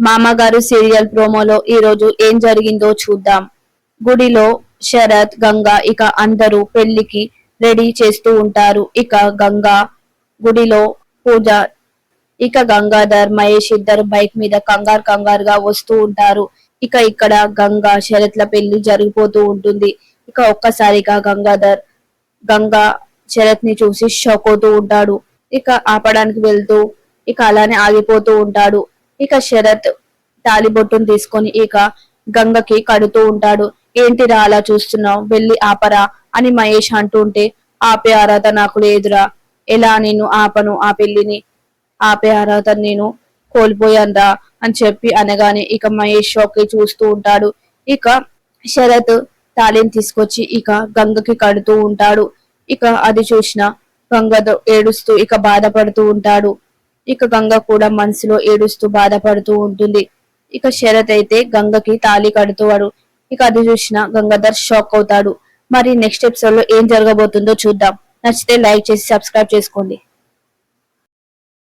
మామగారు సీరియల్ ప్రోమోలో ఈ రోజు ఏం జరిగిందో చూద్దాం. గుడిలో శరత్ గంగా ఇక అందరూ పెళ్ళికి రెడీ చేస్తూ ఉంటారు. ఇక గంగా గుడిలో పూజ ఇక గంగాధర్ మహేష్ ఇద్దరు బైక్ మీద కంగారు కంగారుగా వస్తూ ఉంటారు. ఇక ఇక్కడ గంగా శరత్ల పెళ్ళి జరిగిపోతూ ఉంటుంది. ఇక ఒక్కసారిగా గంగాధర్ గంగా శరత్ని చూసి షాక్ అవుతూ ఉంటాడు. ఇక ఆపడానికి వెళ్తూ ఇక అలానే ఆగిపోతూ ఉంటాడు. ఇక శరత్ తాలిబొట్టును తీసుకొని ఇక గంగకి కడుతూ ఉంటాడు. ఏంటిరా అలా చూస్తున్నావు? వెళ్ళి ఆపరా అని మహేష్ అంటూ ఉంటే ఆపే ఆరాధ నాకు లేదురా. ఎలా నేను ఆపను ఆ పెళ్ళిని ఆపే ఆరాధ నేను కోల్పోయానురా అని చెప్పి అనగానే ఇక మహేష్ షాక్ చూస్తూ ఉంటాడు. ఇక శరత్ తాళిని తీసుకొచ్చి ఇక గంగకి కడుతూ ఉంటాడు. ఇక అది చూసిన గంగతో ఏడుస్తూ ఇక బాధపడుతూ ఉంటాడు. ఇక గంగ కూడా మనసులో ఏడుస్తూ బాధపడుతూ ఉంటుంది. ఇక శరత్ అయితే గంగకి తాళి కడుతాడు ఇక అది చూసిన గంగాధర్ షాక్ అవుతాడు. మరి నెక్స్ట్ ఎపిసోడ్లో ఏం జరగబోతుందో చూద్దాం. నచ్చితే లైక్ చేసి సబ్స్క్రైబ్ చేసుకోండి.